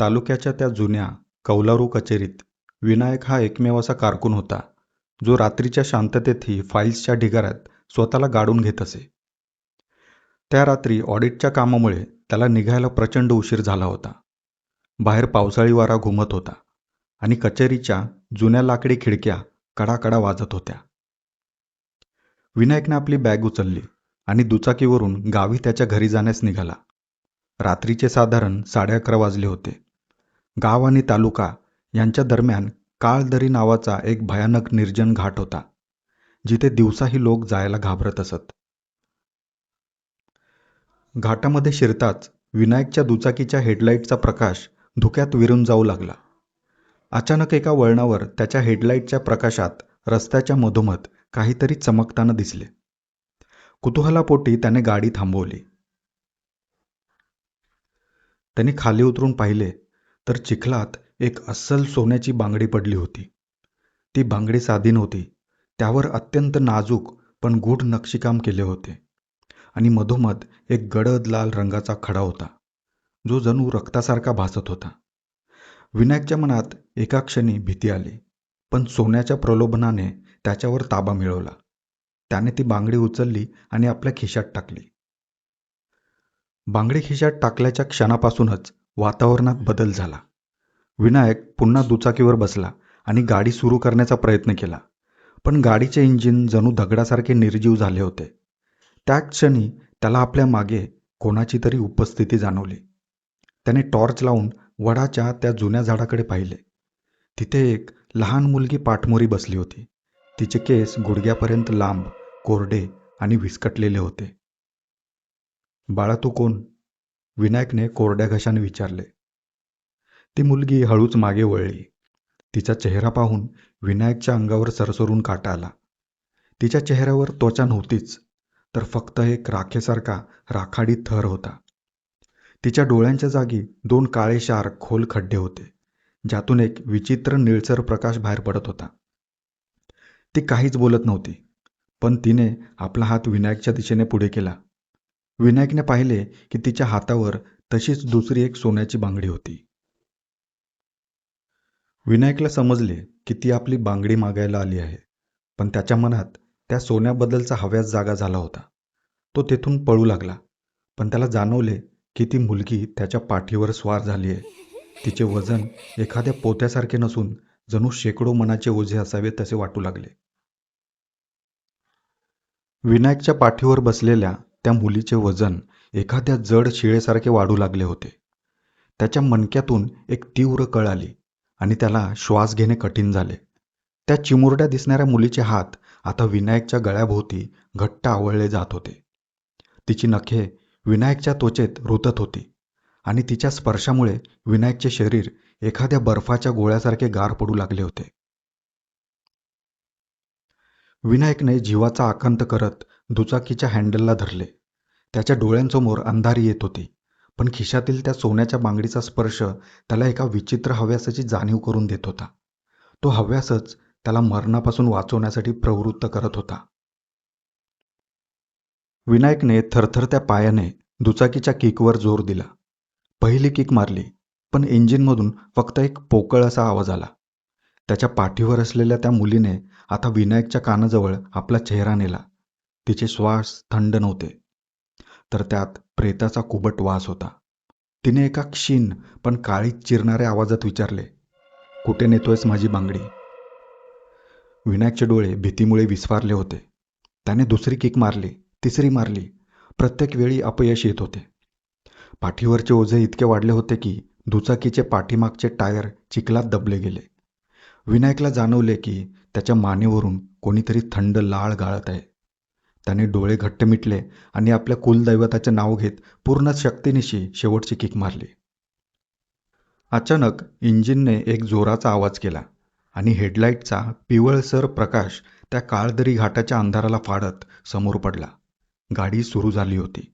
तालुक्याच्या त्या जुन्या कौलारू कचेरीत विनायक हा एकमेव असा कारकून होता जो रात्रीच्या शांततेतही फाईल्सच्या ढिगाऱ्यात स्वतःला गाडून घेत असे. त्या रात्री ऑडिटच्या कामामुळे त्याला निघायला प्रचंड उशीर झाला होता. बाहेर पावसाळी वारा घुमत होता आणि कचेरीच्या जुन्या लाकडी खिडक्या कडाकडा वाजत होत्या. विनायकने आपली बॅग उचलली आणि दुचाकीवरून गावी त्याच्या घरी जाण्यास निघाला. रात्रीचे साधारण साडे अकरा वाजले होते. गाव आणि तालुका यांच्या दरम्यान काळदरी नावाचा एक भयानक निर्जन घाट होता जिथे दिवसाही लोक जायला घाबरत असत. घाटामध्ये शिरताच विनायकच्या दुचाकीच्या हेडलाईटचा प्रकाश धुक्यात विरून जाऊ लागला. अचानक एका वळणावर त्याच्या हेडलाईटच्या प्रकाशात रस्त्याच्या मधोमध काहीतरी चमकताना दिसले. कुतूहलापोटी त्याने गाडी थांबवली. त्याने खाली उतरून पाहिले तर चिखलात एक अस्सल सोन्याची बांगडी पडली होती. ती बांगडी साधी नव्हती. त्यावर अत्यंत नाजूक पण गूढ नक्षीकाम केले होते. आणि मधोमध एक गडद लाल रंगाचा खडा होता जो जणू रक्तासारखा भासत होता. विनायकच्या मनात एका क्षणी भीती आली पण सोन्याच्या प्रलोभनाने त्याच्यावर ताबा मिळवला. त्याने ती बांगडी उचलली आणि आपल्या खिशात टाकली. बांगडी खिशात टाकल्याच्या क्षणापासूनच वातावरणात बदल झाला. विनायक पुन्हा दुचाकीवर बसला आणि गाडी सुरू करण्याचा प्रयत्न केला. पण गाडीचे इंजिन जणू दगडासारखे निर्जीव झाले होते. त्या क्षणी त्याला आपल्या मागे कोणाची तरी उपस्थिती जाणवली. त्याने टॉर्च लावून वडाच्या त्या जुन्या झाडाकडे पाहिले. तिथे एक लहान मुलगी पाठमोरी बसली होती. तिचे केस गुडघ्यापर्यंत लांब कोरडे आणि विस्कटलेले होते. बाळा तू कोण? विनायकने कोरड्या घशाने विचारले ती मुलगी हळूच मागे वळली. तिचा चेहरा पाहून विनायकच्या अंगावर सरसरून काटा आला. तिच्या चेहऱ्यावर त्वचा नव्हतीच तर फक्त एक राखेसारखा राखाडी थर होता. तिच्या डोळ्यांच्या जागी दोन काळे शार खोल खड्डे होते ज्यातून एक विचित्र निळसर प्रकाश बाहेर पडत होता. ती काहीच बोलत नव्हती पण तिने आपला हात विनायकच्या दिशेने पुढे केला. विनायकने पाहिले की तिच्या हातावर तशीच दुसरी एक सोन्याची बांगडी होती. विनायकला समजले की ती आपली बांगडी मागायला आली आहे पण त्याच्या मनात त्या सोन्याबद्दलचा हव्यास जागा झाला होता. तो तेथून पळू लागला पण त्याला जाणवले की ती मुलगी त्याच्या पाठीवर स्वार झाली आहे. तिचे वजन एखाद्या पोत्यासारखे नसून जणू शेकडो मनाचे ओझे असावे तसे वाटू लागले. विनायकच्या पाठीवर बसलेल्या त्या मुलीचे वजन एखाद्या जड शिळेसारखे वाढू लागले होते. त्याच्या मणक्यातून एक तीव्र कळ आली आणि त्याला श्वास घेणे कठीण झाले. त्या चिमुरड्या दिसणाऱ्या मुलीचे हात आता विनायकच्या गळ्याभोवती घट्ट आवळले जात होते. तिची नखे विनायकच्या त्वचेत रुतत होती आणि तिच्या स्पर्शामुळे विनायकचे शरीर एखाद्या बर्फाच्या गोळ्यासारखे गार पडू लागले होते. विनायकने जीवाचा आकंत करत दुचाकीच्या हँडलला धरले. त्याच्या डोळ्यांसमोर अंधारी येत होती. पण खिशातील त्या सोन्याच्या बांगडीचा स्पर्श त्याला एका विचित्र हव्यासाची जाणीव करून देत होता. तो हव्यासच त्याला मरणापासून वाचवण्यासाठी प्रवृत्त करत होता. विनायकने थरथरत्या पायाने दुचाकीच्या किकवर जोर दिला. पहिली किक मारली पण इंजिनमधून फक्त एक पोकळ असा आवाज आला. त्याच्या पाठीवर असलेल्या त्या मुलीने आता विनायकच्या कानाजवळ आपला चेहरा नेला. तिचे श्वास थंड नव्हते तर त्यात प्रेताचा कुबट वास होता. तिने एका क्षीण पण काळी चिरणाऱ्या आवाजात विचारले कुठे नेतोयस माझी बांगडी? विनायकचे डोळे भीतीमुळे विस्फारले होते. त्याने दुसरी किक मारली तिसरी मारली. प्रत्येक वेळी अपयश येत होते. पाठीवरचे ओझे इतके वाढले होते की दुचाकीचे पाठीमागचे टायर चिखलात दबले गेले. विनायकला जाणवले की त्याच्या मानेवरून कोणीतरी थंड लाळ गाळत आहे. त्याने डोळे घट्ट मिटले आणि आपल्या कुलदैवताचे नाव घेत पूर्ण शक्तीनिशी शेवटची किक मारली. अचानक इंजिनने एक जोराचा आवाज केला आणि हेडलाईटचा पिवळसर प्रकाश त्या काळदरी घाटाच्या अंधाराला फाडत समोर पडला. गाडी सुरू झाली होती.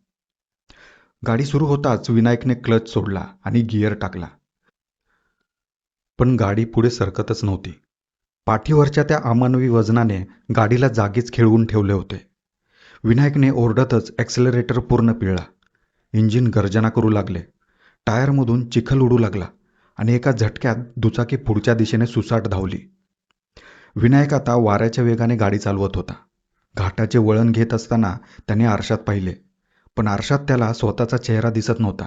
गाडी सुरू होताच विनायकने क्लच सोडला आणि गिअर टाकला. पण गाडी पुढे सरकतच नव्हती. पाठीवरच्या त्या अमानवी वजनाने गाडीला जागीच खेळवून ठेवले होते. विनायकने ओरडतच ॲक्सेलरेटर पूर्ण पिळला. इंजिन गर्जना करू लागले. टायरमधून चिखल उडू लागला आणि एका झटक्यात दुचाकी पुढच्या दिशेने सुसाट धावली. विनायक आता वाऱ्याच्या वेगाने गाडी चालवत होता. घाटाचे वळण घेत असताना त्याने आरशात पाहिले पण आरशात त्याला स्वतःचा चेहरा दिसत नव्हता.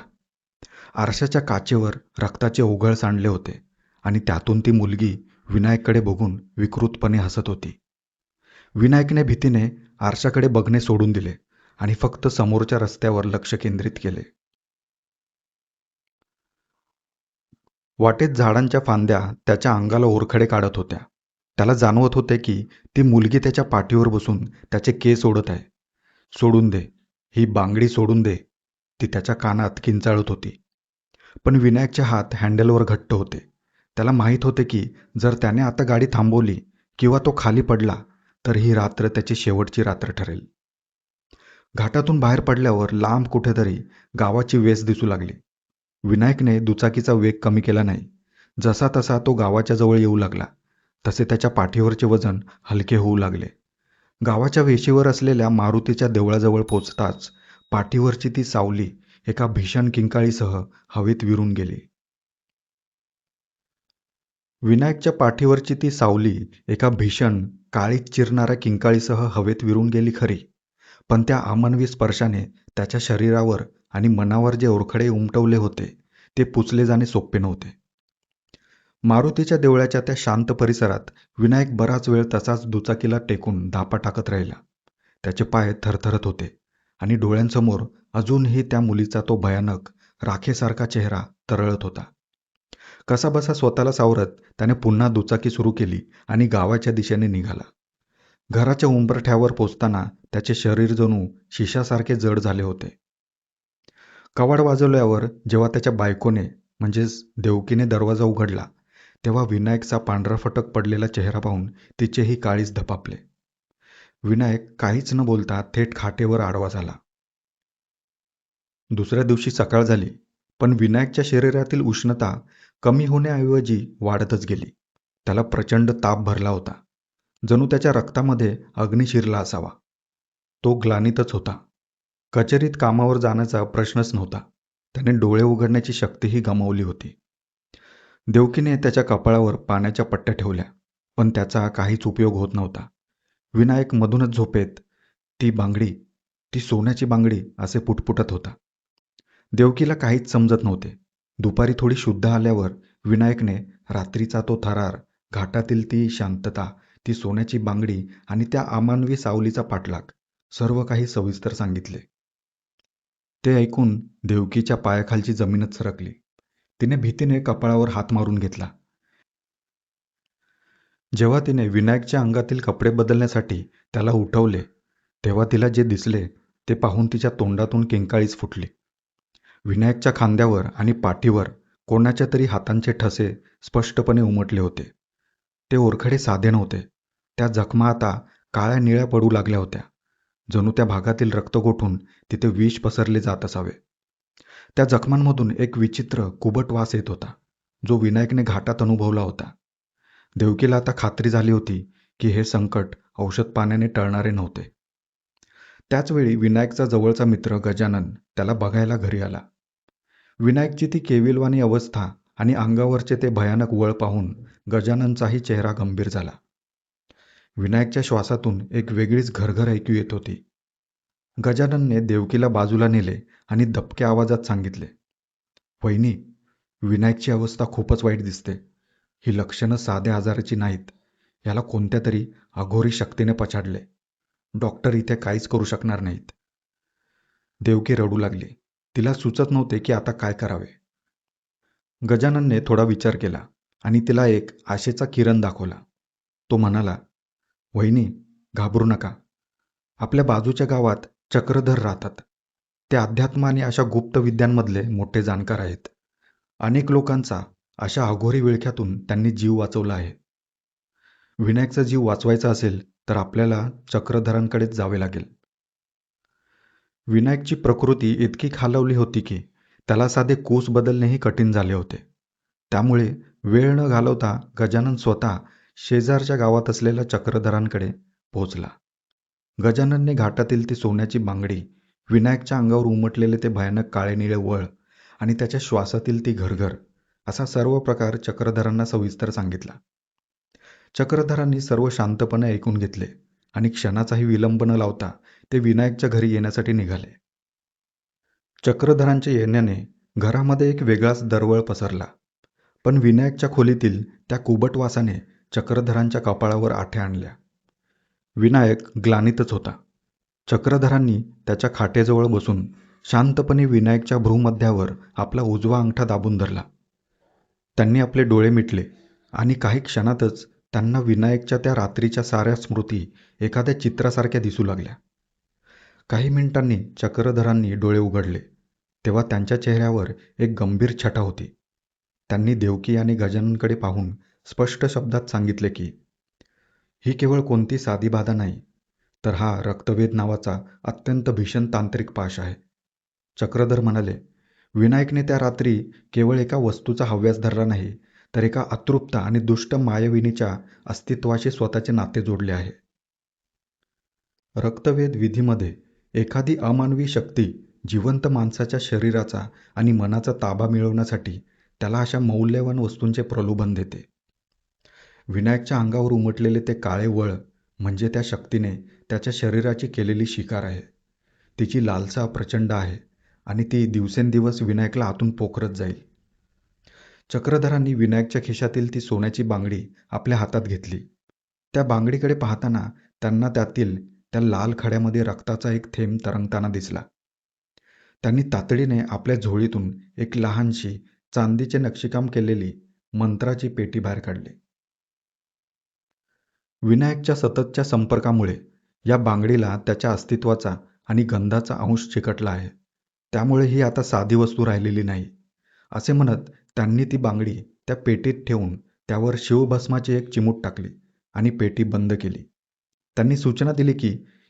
आरशाच्या काचेवर रक्ताचे ओघळ सांडले होते आणि त्यातून ती मुलगी विनायककडे बघून विकृतपणे हसत होती. विनायकने भीतीने आरशाकडे बघणे सोडून दिले आणि फक्त समोरच्या रस्त्यावर लक्ष केंद्रित केले. वाटेत झाडांच्या फांद्या त्याच्या अंगाला ओरखडे काढत होत्या. त्याला जाणवत होते की ती मुलगी त्याच्या पाठीवर बसून त्याचे केस ओढत आहे. सोडून दे. ही बांगडी सोडून दे. ती त्याच्या कानात किंचाळत होती. पण विनायकचे हात हँडलवर घट्ट होते. त्याला माहीत होते की जर त्याने आता गाडी थांबवली किंवा तो खाली पडला तर ही रात्र त्याची शेवटची रात्र ठरेल. घाटातून बाहेर पडल्यावर लांब कुठेतरी गावाची वेस दिसू लागली. विनायकने दुचाकीचा वेग कमी केला नाही. जसा तसा तो गावाच्या जवळ येऊ लागला. तसे त्याच्या पाठीवरचे वजन हलके होऊ लागले. गावाच्या वेशीवर असलेल्या मारुतीच्या देवळाजवळ पोचताच पाठीवरची ती सावली एका भीषण किंकाळीसह हवेत विरून गेली. विनायकच्या पाठीवरची ती सावली एका भीषण काळीत चिरणाऱ्या किंकाळीसह हवेत विरून गेली खरी. पण त्या अमानवी स्पर्शाने त्याच्या शरीरावर आणि मनावर जे ओरखडे उमटवले होते ते पुचले जाणे सोपे नव्हते. मारुतीच्या देवळाच्या त्या शांत परिसरात विनायक बराच वेळ तसाच दुचाकीला टेकून धापा टाकत राहिला. त्याचे पाय थरथरत होते आणि डोळ्यांसमोर अजूनही त्या मुलीचा तो भयानक राखेसारखा चेहरा तरळत होता. कसाबसा स्वतःला सावरत त्याने पुन्हा दुचाकी सुरू केली आणि गावाच्या दिशेने निघाला. घराच्या उंबरठ्यावर पोचताना त्याचे शरीर जणू शिशासारखे जड झाले होते. कवाड वाजवल्यावर जेव्हा त्याच्या बायकोने म्हणजेच देवकीने दरवाजा उघडला तेव्हा विनायकचा पांढरा फटक पडलेला चेहरा पाहून तिचेही काळीच धपापले. विनायक काहीच न बोलता थेट खाटेवर आडवा झाला. दुसऱ्या दिवशी सकाळ झाली पण विनायकच्या शरीरातील उष्णता कमी होण्याऐवजी वाढतच गेली. त्याला प्रचंड ताप भरला होता. जणू त्याच्या रक्तामध्ये अग्नी शिरला असावा. तो ग्लानीतच होता. कचेरीत कामावर जाण्याचा प्रश्नच नव्हता. त्याने डोळे उघडण्याची शक्तीही गमावली होती. देवकीने त्याच्या कपाळावर पाण्याच्या पट्ट्या ठेवल्या पण त्याचा काहीच उपयोग होत नव्हता. विनायक मधूनच झोपेत ती बांगडी ती सोन्याची बांगडी असे पुटपुटत होता. देवकीला काहीच समजत नव्हते. दुपारी थोडी शुद्ध आल्यावर विनायकने रात्रीचा तो थरार घाटातील ती शांतता ती सोन्याची बांगडी आणि त्या अमानवी सावलीचा पाठलाग सर्व काही सविस्तर सांगितले. ते ऐकून देवकीच्या पायाखालची जमीनच सरकली. तिने भीतीने कपाळावर हात मारून घेतला. जेव्हा तिने विनायकच्या अंगातील कपडे बदलण्यासाठी त्याला उठवले तेव्हा तिला जे दिसले ते पाहून तिच्या तोंडातून किंकाळीच फुटली. विनायकच्या खांद्यावर आणि पाठीवर कोणाच्या तरी हातांचे ठसे स्पष्टपणे उमटले होते. ते ओरखडे साधे नव्हते. त्या जखमा आता काळ्या निळ्या पडू लागल्या होत्या. जणू त्या भागातील रक्त गोठून तिथे विष पसरले जात असावे. त्या जखमांमधून एक विचित्र कुबट वास येत होता जो विनायकने घाटात अनुभवला होता. देवकीला आता खात्री झाली होती की हे संकट औषध पाण्याने टळणारे नव्हते. त्याचवेळी विनायकचा जवळचा मित्र गजानन त्याला बघायला घरी आला. विनायकची ती केविलवाणी अवस्था आणि अंगावरचे ते भयानक वळ पाहून गजाननचाही चेहरा गंभीर झाला. विनायकच्या श्वासातून एक वेगळीच घरघर ऐकू येत होती. गजाननने देवकीला बाजूला नेले आणि दबक्या आवाजात सांगितले वहिनी विनायकची अवस्था खूपच वाईट दिसते. ही लक्षणं साध्या आजाराची नाहीत. याला कोणत्या तरी अघोरी शक्तीने पछाडले. डॉक्टर इथे काहीच करू शकणार नाहीत. देवकी रडू लागली. तिला सुचत नव्हते की आता काय करावे. गजाननने थोडा विचार केला आणि तिला एक आशेचा किरण दाखवला. तो म्हणाला वहिनी घाबरू नका. आपल्या बाजूच्या गावात चक्रधर राहतात. ते अध्यात्म आणि अशा गुप्त विद्यांमधले मोठे जाणकार आहेत. अनेक लोकांचा अशा अघोरी विळख्यातून त्यांनी जीव वाचवला आहे. विनायकचा जीव वाचवायचा असेल तर आपल्याला चक्रधरांकडेच जावे लागेल. विनायकची प्रकृती इतकी खालवली होती की त्याला साधे कोस बदलणेही कठीण झाले होते. त्यामुळे वेळ न घालवता गजानन स्वतः शेजारच्या गावात असलेल्या चक्रधरांकडे पोहोचला. गजाननने घाटातील ती सोन्याची बांगडी विनायकच्या अंगावर उमटलेले ते भयानक काळे निळे वळ आणि त्याच्या श्वासातील ती घरघर असा सर्व प्रकार चक्रधरांना सविस्तर सांगितला. चक्रधरांनी सर्व शांतपणे ऐकून घेतले आणि क्षणाचाही विलंब न लावता ते विनायकच्या घरी येण्यासाठी निघाले. चक्रधरांच्या येण्याने घरामध्ये एक वेगळाच दरवळ पसरला. पण विनायकच्या खोलीतील त्या कुबट वासाने चक्रधरांच्या कपाळावर आठ्या आणल्या. विनायक ग्लानीतच होता. चक्रधरांनी त्याच्या खाटेजवळ बसून शांतपणे विनायकच्या भ्रूमध्यावर आपला उजवा अंगठा दाबून धरला. त्यांनी आपले डोळे मिटले आणि काही क्षणातच त्यांना विनायकच्या त्या रात्रीच्या साऱ्या स्मृती एखाद्या चित्रासारख्या दिसू लागल्या. काही मिनिटांनी चक्रधरांनी डोळे उघडले. तेव्हा त्यांच्या चेहऱ्यावर एक गंभीर छटा होती. त्यांनी देवकी आणि गजाननकडे पाहून स्पष्ट शब्दात सांगितले की ही केवळ कोणती साधी बाधा नाही तर हा रक्तवेद नावाचा अत्यंत भीषण तांत्रिक पाश आहे. चक्रधर म्हणाले विनायकने त्या रात्री केवळ एका वस्तूचा हव्यास धरला नाही तर एका अतृप्त आणि दुष्ट मायविनीच्या अस्तित्वाशी स्वतःचे नाते जोडले आहे. रक्तभेद विधीमध्ये एखादी अमानवी शक्ती जिवंत माणसाच्या शरीराचा आणि मनाचा ताबा मिळवण्यासाठी त्याला अशा मौल्यवान वस्तूंचे प्रलोभन देते. विनायकच्या अंगावर उमटलेले ते काळे वळ म्हणजे त्या शक्तीने त्याच्या शरीराची केलेली शिकार आहे. तिची लालसा प्रचंड आहे आणि ती दिवसेंदिवस विनायकला आतून पोखरत जाईल. चक्रधरांनी विनायकच्या खिशातील ती सोन्याची बांगडी आपल्या हातात घेतली. त्या बांगडीकडे पाहताना त्यांना त्यातील त्या लाल खड्यामध्ये रक्ताचा एक थेंब तरंगताना दिसला. त्यांनी तातडीने आपल्या झोळीतून एक लहानशी चांदीचे नक्षीकाम केलेली मंत्राची पेटी बाहेर काढली. विनायकच्या सततच्या संपर्कामुळे या बांगडीला त्याच्या अस्तित्वाचा आणि गंधाचा अंश चिकटला आहे. त्यामुळे ही आता साधी वस्तू राहिलेली नाही. असे म्हणत त्यांनी ती बांगडी त्या पेटीत ठेवून त्यावर शिवभस्माची एक चिमूट टाकली आणि पेटी बंद केली. त्यांनी सूचना दिली की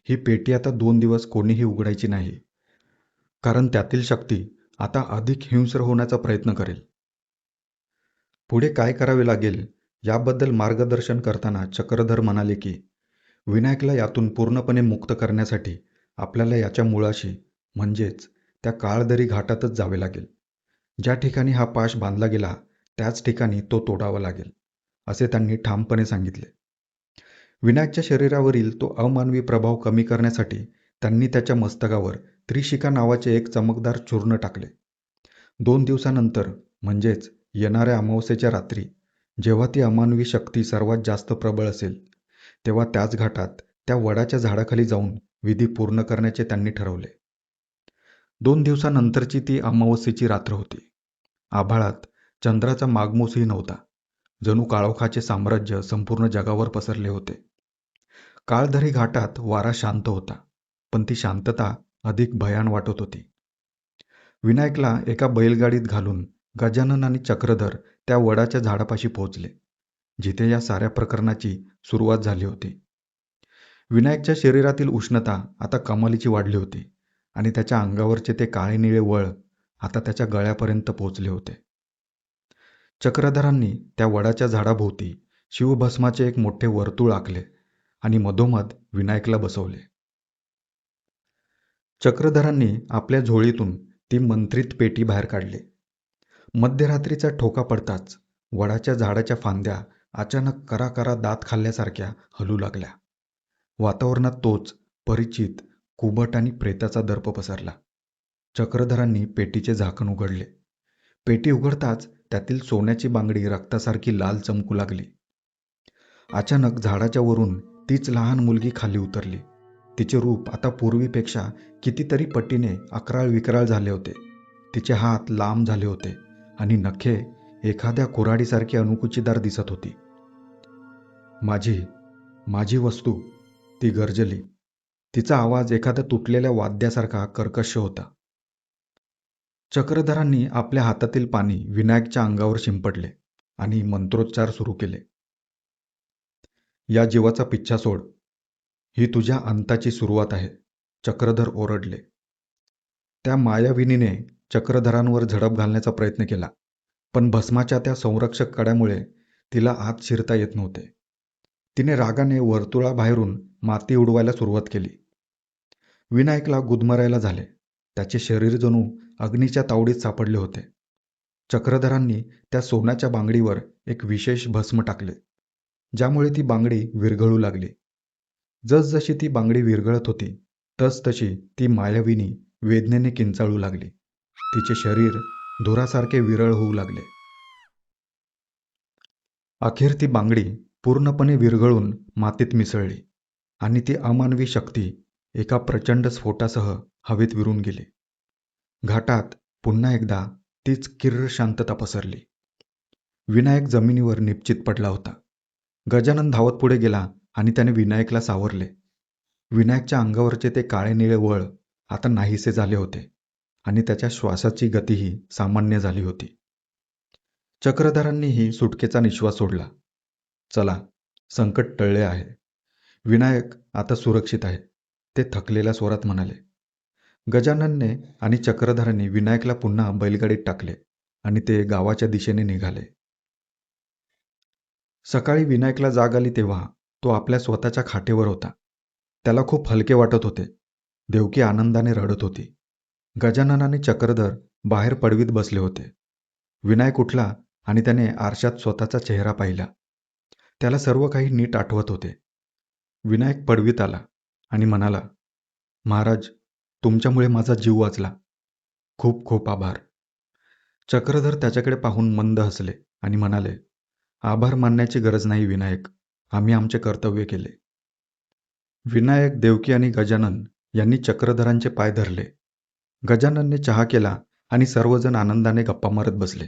ही पेटी आता दोन दिवस कोणीही उघडायची नाही. कारण त्यातील शक्ती आता अधिक हिंस्र होण्याचा प्रयत्न करेल. पुढे काय करावे लागेल याबद्दल मार्गदर्शन करताना चक्रधर म्हणाले की विनायकला यातून पूर्णपणे मुक्त करण्यासाठी आपल्याला याच्या मुळाशी म्हणजेच त्या काळदरी घाटातच जावे लागेल. ज्या ठिकाणी हा पाश बांधला गेला त्याच ठिकाणी तो तोडावा लागेल असे त्यांनी ठामपणे सांगितले. विनायकच्या शरीरावरील तो अमानवी प्रभाव कमी करण्यासाठी त्यांनी त्याच्या मस्तकावर त्रिशिका नावाचे एक चमकदार चूर्ण टाकले. दोन दिवसानंतर म्हणजेच येणाऱ्या अमावस्येच्या रात्री जेव्हा ती अमानवी शक्ती सर्वात जास्त प्रबळ असेल तेव्हा त्याच घाटात त्या वडाच्या झाडाखाली जाऊन विधी पूर्ण करण्याचे त्यांनी ठरवले. दोन दिवसानंतरची ती अमावस्येची रात्र होती. आभाळात चंद्राचा मागमूसही नव्हता. जणू काळोखाचे साम्राज्य संपूर्ण जगावर पसरले होते. काळधरी घाटात वारा शांत होता पण ती शांतता अधिक भयान वाटत होती. विनायकला एका बैलगाडीत घालून गजानन आणि चक्रधर त्या वडाच्या झाडापाशी पोहोचले जिथे या साऱ्या प्रकरणाची सुरुवात झाली होती. विनायकच्या शरीरातील उष्णता आता कमालीची वाढली होती आणि त्याच्या अंगावरचे ते काळे निळे वळ आता त्याच्या गळ्यापर्यंत पोहोचले होते. चक्रधरांनी त्या वडाच्या झाडाभोवती शिवभस्माचे एक मोठे वर्तुळ आखले आणि मधोमध विनायकला बसवले. चक्रधरांनी आपल्या झोळीतून ती मंत्रित पेटी बाहेर काढली. मध्यरात्रीचा ठोका पडताच वडाच्या झाडाच्या फांद्या अचानक करा करा दात खाल्ल्यासारख्या हलू लागल्या. वातावरणात तोच परिचित कुबट आणि प्रेताचा दर्प पसरला. चक्रधरांनी पेटीचे झाकण उघडले. पेटी उघडताच त्यातील सोन्याची बांगडी रक्तासारखी लाल चमकू लागली. अचानक झाडाच्या वरून तीच लहान मुलगी खाली उतरली. तिचे रूप आता पूर्वीपेक्षा कितीतरी पटीने अकराळ विकराळ झाले होते. तिचे हात लांब झाले होते आणि नखे एखाद्या कुऱ्हाडीसारखी अनुकुचीदार दिसत होती. माझी माझी वस्तू ती गर्जली. तिचा आवाज एखाद्या तुटलेल्या वाद्यासारखा कर्कश होता. चक्रधरांनी आपल्या हातातील पाणी विनायकच्या अंगावर शिंपडले आणि मंत्रोच्चार सुरू केले. या जीवाचा पिच्छा सोड. ही तुझ्या अंताची सुरुवात आहे. चक्रधर ओरडले. त्या मायाविनीने चक्रधरांवर झडप घालण्याचा प्रयत्न केला पण भस्माच्या त्या संरक्षक कड्यामुळे तिला आत शिरता येत नव्हते. तिने रागाने वर्तुळाबाहेरून माती उडवायला सुरुवात केली. विनायकला गुदमरायला झाले. त्याचे शरीर जणू अग्नीच्या तावडीत सापडले होते. चक्रधरांनी त्या सोन्याच्या बांगडीवर एक विशेष भस्म टाकले. ज्यामुळे ती बांगडी विरघळू लागली. जसजशी ती बांगडी विरघळत होती तसतशी ती मायाविनी वेदनेने किंचाळू लागली. तिचे शरीर धुरासारखे विरळ होऊ लागले. अखेर ती बांगडी पूर्णपणे विरघळून मातीत मिसळली आणि ती अमानवी शक्ती एका प्रचंड स्फोटासह हवेत विरून गेले. घाटात पुन्हा एकदा तीच किर्र शांतता पसरली. विनायक जमिनीवर निपचित पडला होता. गजानन धावत पुढे गेला आणि त्याने विनायकला सावरले. विनायकच्या अंगावरचे ते काळे निळे वळ आता नाहीसे झाले होते आणि त्याच्या श्वासाची गतीही सामान्य झाली होती. चक्रधरांनीही सुटकेचा निश्वास सोडला. चला संकट टळले आहे. विनायक आता सुरक्षित आहे. ते थकलेल्या स्वरात म्हणाले गजाननने आणि चक्रधरने विनायकला पुन्हा बैलगाडीत टाकले आणि ते गावाच्या दिशेने निघाले. सकाळी विनायकला जाग आली तेव्हा तो आपल्या स्वतःच्या खाटेवर होता. त्याला खूप हलके वाटत होते. देवकी आनंदाने रडत होती. गजानन आणि चक्रधर बाहेर पडवीत बसले होते. विनायक उठला आणि त्याने आरशात स्वतःचा चेहरा पाहिला. त्याला सर्व काही नीट आठवत होते. विनायक पडवीत आला आणि म्हणाला महाराज तुमच्यामुळे माझा जीव वाचला. खूप खूप आभार. चक्रधर त्याच्याकडे पाहून मंद हसले आणि म्हणाले आभार मानण्याची गरज नाही विनायक. आम्ही आमचे कर्तव्य केले. विनायक देवकी आणि गजानन यांनी चक्रधरांचे पाय धरले. गजाननने चहा केला आणि सर्वजण आनंदाने गप्पा मारत बसले.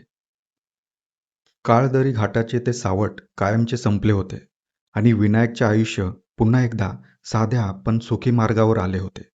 काळदरी घाटाचे ते सावट कायमचे संपले होते आणि विनायकचे आयुष्य पुन्हा एकदा साध्या पण सुखी मार्गावर आले होते.